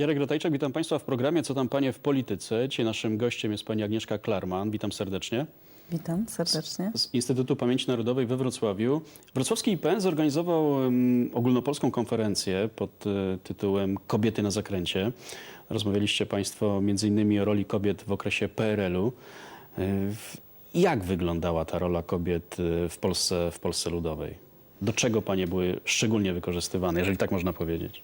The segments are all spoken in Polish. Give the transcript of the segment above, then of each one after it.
Jarek Ratajczak, witam Państwa w programie Co tam Panie w polityce. Dzisiaj naszym gościem jest Pani Agnieszka Klarman. Witam serdecznie. Witam serdecznie. Z Instytutu Pamięci Narodowej we Wrocławiu. Wrocławski IPN zorganizował em, ogólnopolską konferencję pod e, tytułem Kobiety na zakręcie. Rozmawialiście Państwo innymi o roli kobiet w okresie PRL-u. E, w- Jak wyglądała ta rola kobiet e, w Polsce, w Polsce Ludowej? Do czego Panie były szczególnie wykorzystywane, jeżeli tak można powiedzieć?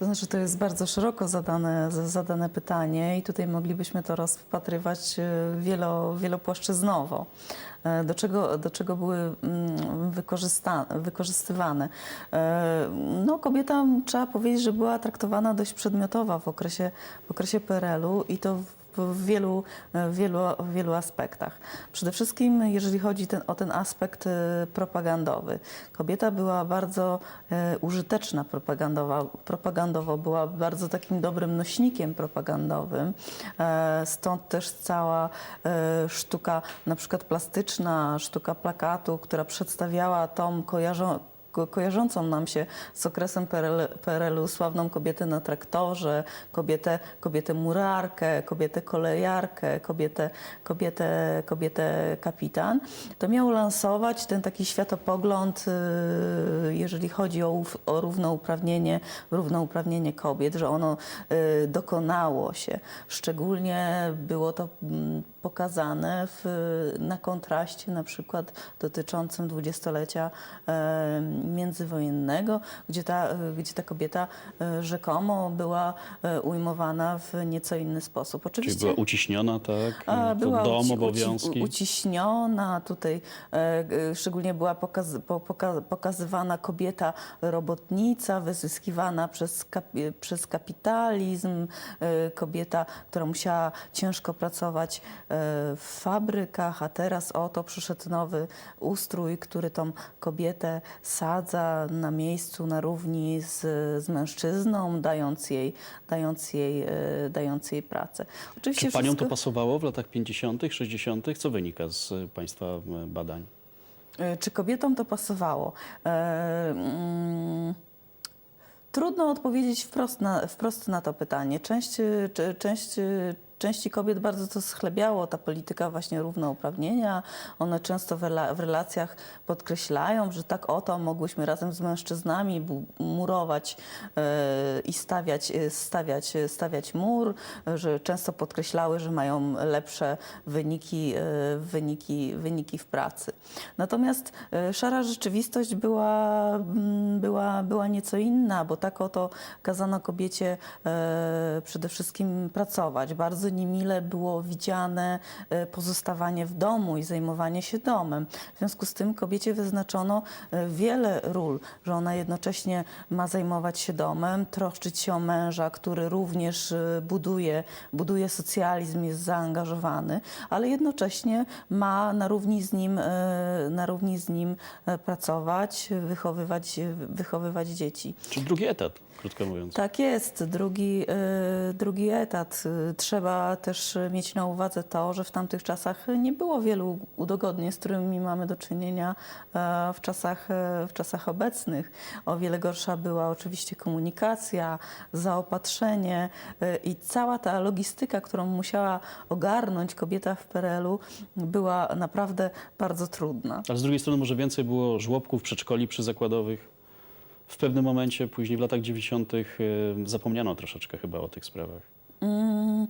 To znaczy, to jest bardzo szeroko zadane, zadane pytanie i tutaj moglibyśmy to rozpatrywać e, wielo, wielopłaszczyznowo. E, Do czego, do czego były mm, wykorzystywane? E, No, kobieta, trzeba powiedzieć, że była traktowana dość przedmiotowa w okresie, w okresie PRL-u i to w wielu, wielu, wielu aspektach. Przede wszystkim, jeżeli chodzi ten, o ten aspekt e, propagandowy. Kobieta była bardzo e, użyteczna propagandowa, propagandowo, była bardzo takim dobrym nośnikiem propagandowym. E, stąd też cała sztuka, na przykład plastyczna, sztuka plakatu, która przedstawiała tą kojarzą, ko- kojarzącą nam się z okresem PRL, PRL-u sławną kobietę na traktorze, kobietę, kobietę murarkę, kobietę kolejarkę, kobietę, kobietę, kobietę kapitan, to miał lansować ten taki światopogląd, y, jeżeli chodzi o, o równouprawnienie, równouprawnienie kobiet, że ono y, dokonało się. Szczególnie było to mm, pokazane w, na kontraście na przykład dotyczącym dwudziestolecia międzywojennego, gdzie ta, gdzie ta kobieta e, rzekomo była e, ujmowana w nieco inny sposób. Czyli Oczywiście była uciśniona, tak? a, To była dom, uci- obowiązki. Uci, uciśniona tutaj, e, szczególnie była pokaz, po, poka, pokazywana kobieta robotnica, wyzyskiwana przez, przez kapitalizm, kobieta, która musiała ciężko pracować w fabrykach, a teraz oto przyszedł nowy ustrój, który tą kobietę sadza na miejscu, na równi z, z mężczyzną, dając jej, dając jej, e, dając jej pracę. Oczywiście Czy paniom to wszystko- pasowało w latach 50., 60.? Co wynika z państwa y, badań? E, Czy kobietom to pasowało? E, mm, Trudno odpowiedzieć wprost na, wprost na to pytanie. Część, e, część, e, części kobiet bardzo to schlebiało, ta polityka właśnie równouprawnienia. One często w, rela- w relacjach podkreślają, że tak oto mogłyśmy razem z mężczyznami murować e, i stawiać, e, stawiać, e, stawiać mur, że często podkreślały, że mają lepsze wyniki, wyniki, wyniki w pracy. Natomiast szara rzeczywistość była, mm, była, była nieco inna, bo tak oto kazano kobiecie przede wszystkim pracować. Bardzo niemile było widziane e, pozostawanie w domu i zajmowanie się domem. W związku z tym kobiecie wyznaczono e, wiele ról, że ona jednocześnie ma zajmować się domem, troszczyć się o męża, który również e, buduje, buduje socjalizm, jest zaangażowany, ale jednocześnie ma na równi z nim, na równi z nim pracować, wychowywać, wychowywać dzieci. Czy drugi etat, krótko mówiąc? Tak jest, drugi, e, drugi etat. Trzeba też mieć na uwadze to, że w tamtych czasach nie było wielu udogodnień, z którymi mamy do czynienia e, w czasach, e, w czasach obecnych. O wiele gorsza była oczywiście komunikacja, zaopatrzenie e, i cała ta logistyka, którą musiała ogarnąć kobieta w PRL-u, była naprawdę bardzo trudna. Ale z drugiej strony może więcej było żłobków, przedszkoli przyzakładowych. W pewnym momencie, później w latach 90. y, zapomniano troszeczkę chyba o tych sprawach. Mm,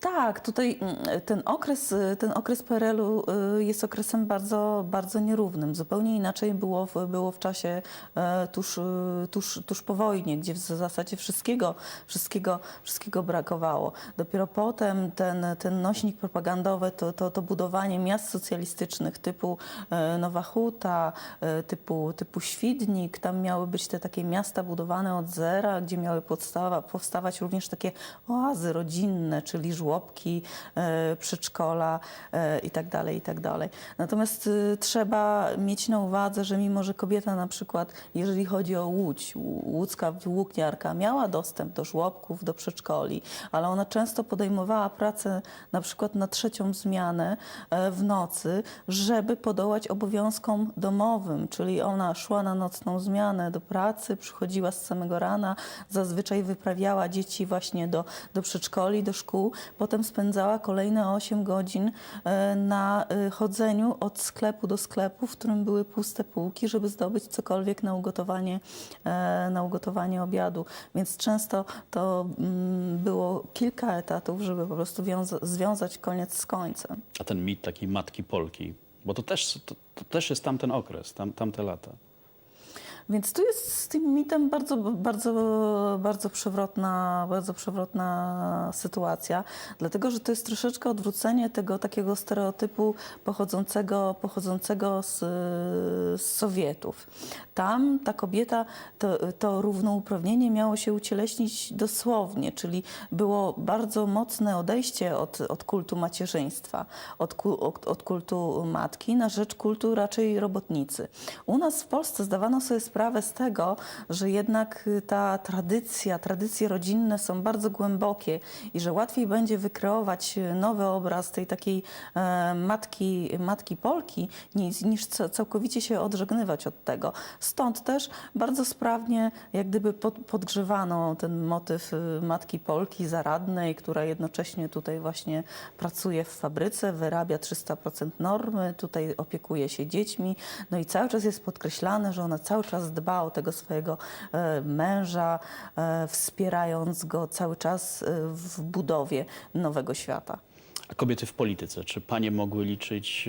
tak, tutaj mm, ten okres, ten okres PRL-u y, jest okresem bardzo, bardzo nierównym. Zupełnie inaczej było w, było w czasie e, tuż, y, tuż, tuż po wojnie, gdzie w zasadzie wszystkiego, wszystkiego, wszystkiego brakowało. Dopiero potem ten, ten nośnik propagandowy, to, to, to budowanie miast socjalistycznych typu e, Nowa Huta, e, typu, typu Świdnik, tam miały być te takie miasta budowane od zera, gdzie miały podstawa, powstawać również takie oazy bazy rodzinne, czyli żłobki, e, przedszkola e, i tak tak. Natomiast y, trzeba mieć na uwadze, że mimo, że kobieta na przykład, jeżeli chodzi o Łódź, łódzka włókniarka miała dostęp do żłobków, do przedszkoli, ale ona często podejmowała pracę na przykład na trzecią zmianę e, w nocy, żeby podołać obowiązkom domowym, czyli ona szła na nocną zmianę do pracy, przychodziła z samego rana, zazwyczaj wyprawiała dzieci właśnie do, do przedszkoli, do szkół, potem spędzała kolejne 8 godzin e, na e, chodzeniu od sklepu do sklepu, w którym były puste półki, żeby zdobyć cokolwiek na ugotowanie, e, na ugotowanie obiadu. Więc często to mm, było kilka etatów, żeby po prostu wiąza- związać koniec z końcem. A ten mit takiej matki Polki, bo to też, to, to też jest tamten okres, tam, tamte lata. Więc tu jest z tym mitem bardzo, bardzo, bardzo przewrotna, bardzo przewrotna sytuacja, dlatego że to jest troszeczkę odwrócenie tego takiego stereotypu pochodzącego, pochodzącego z, z Sowietów. Tam ta kobieta, to, to równouprawnienie miało się ucieleśnić dosłownie, czyli było bardzo mocne odejście od, od kultu macierzyństwa, od, od, od kultu matki na rzecz kultu raczej robotnicy. U nas w Polsce zdawano sobie sprawę z tego, że jednak y, ta tradycja, tradycje rodzinne są bardzo głębokie i że łatwiej będzie wykreować y, nowy obraz tej takiej e, matki, matki Polki, niż, niż ca- całkowicie się odżegnywać od tego. Stąd też bardzo sprawnie jak gdyby pod, podgrzewano ten motyw y, matki Polki zaradnej, która jednocześnie tutaj właśnie pracuje w fabryce, wyrabia 300% normy, tutaj opiekuje się dziećmi, no i cały czas jest podkreślane, że ona cały czas dba o tego swojego e, męża, e, wspierając go cały czas e, w budowie nowego świata. A kobiety w polityce, czy panie mogły liczyć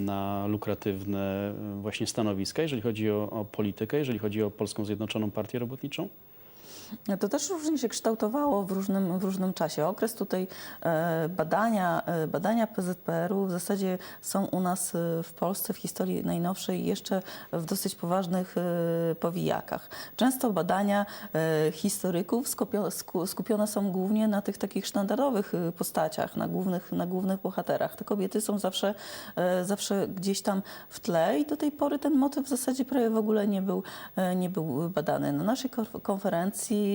na lukratywne właśnie stanowiska, jeżeli chodzi o, o politykę, jeżeli chodzi o Polską Zjednoczoną Partię Robotniczą? No To też różnie się kształtowało w różnym, w różnym czasie. Okres tutaj e, badania, e, badania PZPR-u w zasadzie są u nas e, w Polsce w historii najnowszej jeszcze w dosyć poważnych e, powijakach. Często badania e, historyków skupio, sku, skupione są głównie na tych takich sztandarowych e, postaciach, na głównych, na głównych bohaterach. Te kobiety są zawsze, e, zawsze gdzieś tam w tle i do tej pory ten motyw w zasadzie prawie w ogóle nie był, e, nie był badany. Na naszej konf-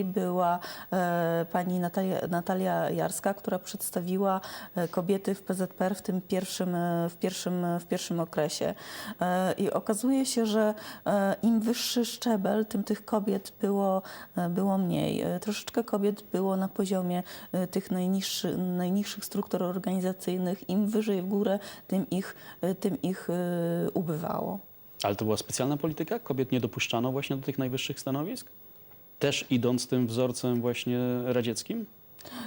była e, pani Natalia, Natalia Jarska, która przedstawiła e, kobiety w PZPR w tym pierwszym, e, w pierwszym, w pierwszym okresie. I okazuje się, że im wyższy szczebel, tym tych kobiet było, było mniej. Troszeczkę kobiet było na poziomie tych najniższy, najniższych struktur organizacyjnych. Im wyżej w górę, tym ich, tym ich ubywało. Ale to była specjalna polityka? Kobiet nie dopuszczano właśnie do tych najwyższych stanowisk? Też idąc tym wzorcem właśnie radzieckim?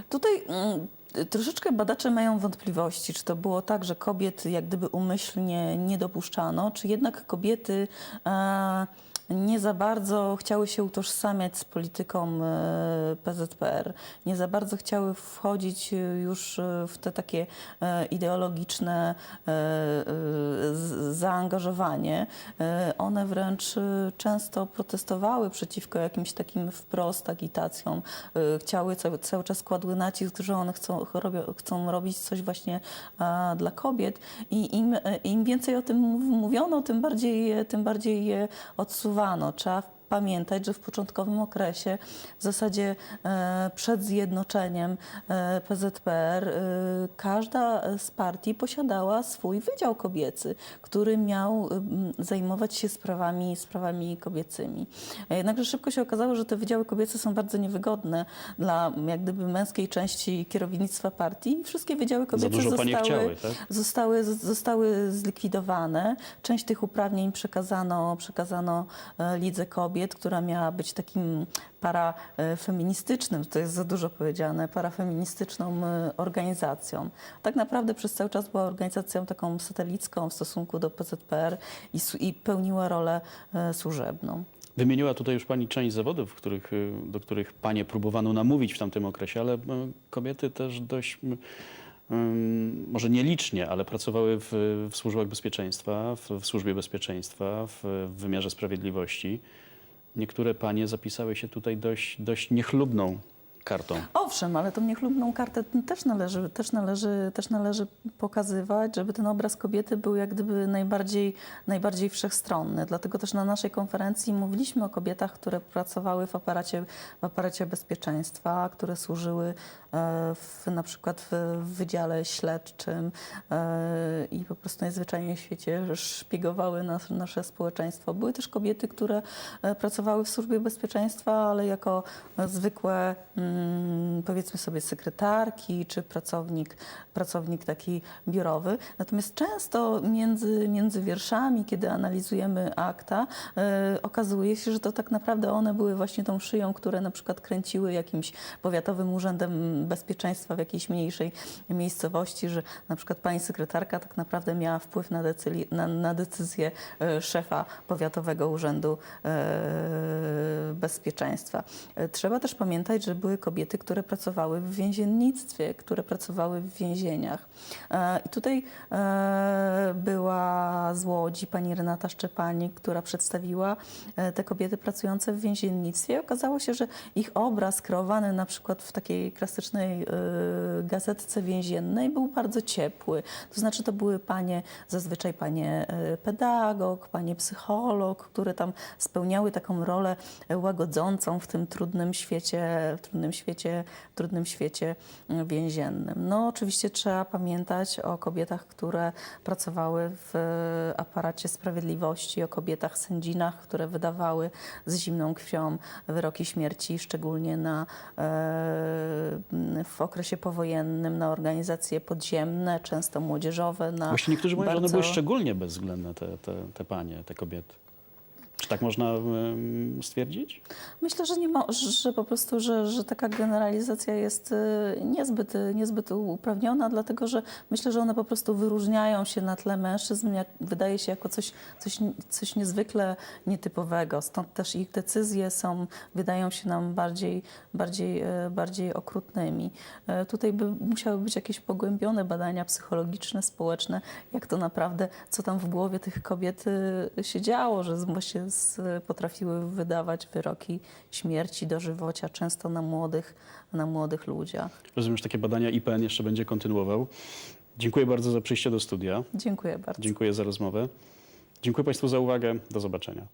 Tutaj mm, troszeczkę badacze mają wątpliwości, czy to było tak, że kobiet jak gdyby umyślnie nie dopuszczano, czy jednak kobiety e, nie za bardzo chciały się utożsamiać z polityką e, PZPR, nie za bardzo chciały wchodzić e, już e, w te takie ideologiczne zaangażowanie. One wręcz często protestowały przeciwko jakimś takim wprost agitacjom. Chciały cały, cały czas kładły nacisk, że one chcą, robią, chcą robić coś właśnie dla kobiet i im, im więcej o tym mów- mówiono, tym bardziej, tym bardziej je odsuwano. Trzeba pamiętać, że w początkowym okresie, w zasadzie e, przed zjednoczeniem e, PZPR, e, każda z partii posiadała swój wydział kobiecy, który miał zajmować się sprawami, sprawami kobiecymi. Jednakże szybko się okazało, że te wydziały kobiece są bardzo niewygodne dla jak gdyby męskiej części kierownictwa partii wszystkie wydziały kobiece zostały, chciały, tak? zostały, zostały zlikwidowane. Część tych uprawnień przekazano, przekazano Lidze Kobiet, która miała być takim parafeministycznym, to jest za dużo powiedziane, parafeministyczną e, organizacją. Tak naprawdę przez cały czas była organizacją taką satelicką w stosunku do PZPR i, i pełniła rolę e, służebną. Wymieniła tutaj już pani część zawodów, których, y, do których panie próbowano namówić w tamtym okresie, ale kobiety też dość, ym, może nielicznie, ale pracowały w, w służbach bezpieczeństwa, w, w służbie bezpieczeństwa, w, w wymiarze sprawiedliwości. Niektóre panie zapisały się tutaj dość, dość niechlubną kartą. Owszem, ale tą niechlubną kartę też należy, też, należy, też należy pokazywać, żeby ten obraz kobiety był jak gdyby najbardziej, najbardziej wszechstronny. Dlatego też na naszej konferencji mówiliśmy o kobietach, które pracowały w aparacie, w aparacie bezpieczeństwa, które służyły e, w, na przykład w, wydziale śledczym e, i po prostu najzwyczajniej w świecie szpiegowały nas, nasze społeczeństwo. Były też kobiety, które e, pracowały w służbie bezpieczeństwa, ale jako zwykłe, mm, powiedzmy sobie, sekretarki czy pracownik, pracownik taki biurowy. Natomiast często między, między wierszami, kiedy analizujemy akta, e, okazuje się, że to tak naprawdę one były właśnie tą szyją, które na przykład kręciły jakimś powiatowym urzędem bezpieczeństwa w jakiejś mniejszej miejscowości, że na przykład pani sekretarka tak naprawdę miała wpływ na, decyli, na, na decyzję e, szefa powiatowego urzędu e, bezpieczeństwa. Trzeba też pamiętać, że były kobiety, które pracowały w więziennictwie, które pracowały w więzieniach. E, I tutaj e, była z Łodzi pani Renata Szczepanik, która przedstawiła e, te kobiety pracujące w więziennictwie. Okazało się, że ich obraz kreowany na przykład w takiej klasycznej gazetce więziennej był bardzo ciepły. To znaczy to były panie, zazwyczaj panie pedagog, panie psycholog, które tam spełniały taką rolę łagodzącą w tym trudnym świecie, w trudnym świecie, w trudnym świecie mm, więziennym. No oczywiście trzeba pamiętać o kobietach, które pracowały w e, aparacie sprawiedliwości, o kobietach sędzinach, które wydawały z zimną krwią wyroki śmierci, szczególnie na, e, w okresie powojennym na organizacje podziemne, często młodzieżowe. Na Właśnie niektórzy mówią, że one były szczególnie bezwzględne, te, te, te panie, te kobiety. Tak można stwierdzić? Myślę, że nie ma, że po prostu, że, że taka generalizacja jest y, niezbyt, y, niezbyt uprawniona, dlatego że myślę, że one po prostu wyróżniają się na tle mężczyzn, jak, wydaje się jako coś, coś, coś niezwykle nietypowego. Stąd też ich decyzje są, wydają się nam bardziej, bardziej, y, bardziej okrutnymi. Y, Tutaj by musiały być jakieś pogłębione badania psychologiczne, społeczne, jak to naprawdę, co tam w głowie tych kobiet y, się działo, że właśnie potrafiły wydawać wyroki śmierci, dożywocia, często na młodych, na młodych ludziach. Rozumiem, że takie badania IPN jeszcze będzie kontynuował. Dziękuję bardzo za przyjście do studia. Dziękuję bardzo. Dziękuję za rozmowę. Dziękuję Państwu za uwagę. Do zobaczenia.